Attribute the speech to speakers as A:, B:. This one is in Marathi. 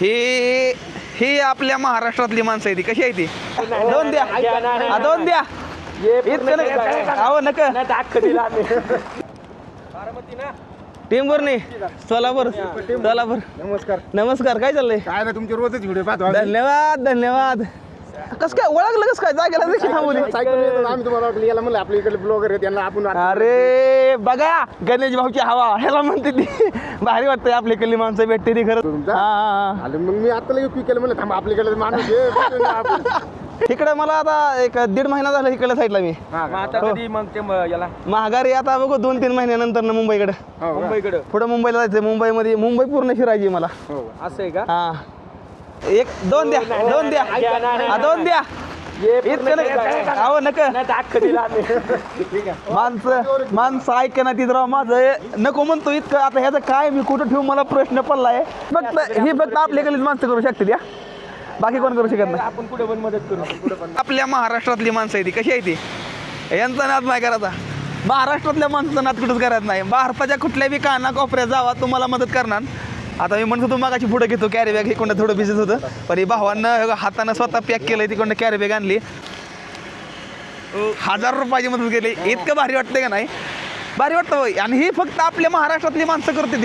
A: ही ही आपल्या महाराष्ट्रातली माणसं आहे ती. कशी आहे ती? दोन द्या. हा, दोन द्या. इतकं नका. अहो नक. टीम वर नाही. सोलापूर सोलापूर
B: नमस्कार.
A: नमस्कार काय चाललंय?
B: काय ना तुमचे रोजच व्हिडिओ पाहतो आम्ही.
A: धन्यवाद धन्यवाद. कस काय ओळखलं कस काय? जागेला देखील थांबवली
B: सायकल येतो आम्ही तुम्हाला वाटलं याला म्हणलं आपल्या इकडे ब्लॉगर आहेत यांना आपण
A: अरे बघा गणेश भाऊची हवा. ह्याला म्हणते ती. भारी वाटतंय आपली कल्ली माणसं भेटते ती खरं
B: तुमचा?
A: हा, हा, हा.
B: आलं मग मी आता लगेच क्विक केलं म्हणलं थांबा आपल्याकडे माणूस आहे, बघू ना आपण.
A: इकडे मला आता एक दीड महिना झाला इकडे साईडला मी.
B: हा का?
C: आता कधी मग ते म- याला?
A: महागारी आता बघू दोन तीन महिन्यानंतर ना मुंबईकडे.
B: हो का?
C: मुंबईकडं.
A: पुढे मुंबईला जायचंय. मुंबईमध्ये मुंबई पूर्ण फिरायची मला.
B: हो का?
C: असं आहे का?
A: हा. एक दोन द्या दोन द्या. हा, दोन द्या. इतकं नका. अहो नक माणसं माणसं ऐक ना तिथं राव माझं नको म्हणतो इतकं. आता ह्याचं काय मी कुठं ठेवू? मला प्रश्न पडलाय. फक्त ही फक्त आपल्या गलीत माणसं करू शकते त्या बाकी कोण करू शकत नाही?
C: आपण पुढे पण मदत करू.
A: आपल्या महाराष्ट्रातली माणसं आहे ती. कशी आहे ती? यांचा नाद नाही करायचा. महाराष्ट्रातल्या माणसाचा नाद कुठंच करायचं नाही. भारताच्या कुठल्या बी काना कोपऱ्यात जावा तुम्हाला मदत करणार. आता मी म्हणत होतो मागाची पुढे घेतो कॅरी बॅग इकडं थोडं बिझनेस होतं. पण भावांना हे हातानं स्वतः पॅक केलं तिकडनं कॅरी बॅग आणली. हजार रुपयाची मदत केली. इतकं भारी वाटतंय का नाही? भारी वाटतं आणि ही फक्त आपल्या महाराष्ट्रातली माणसं करते ती.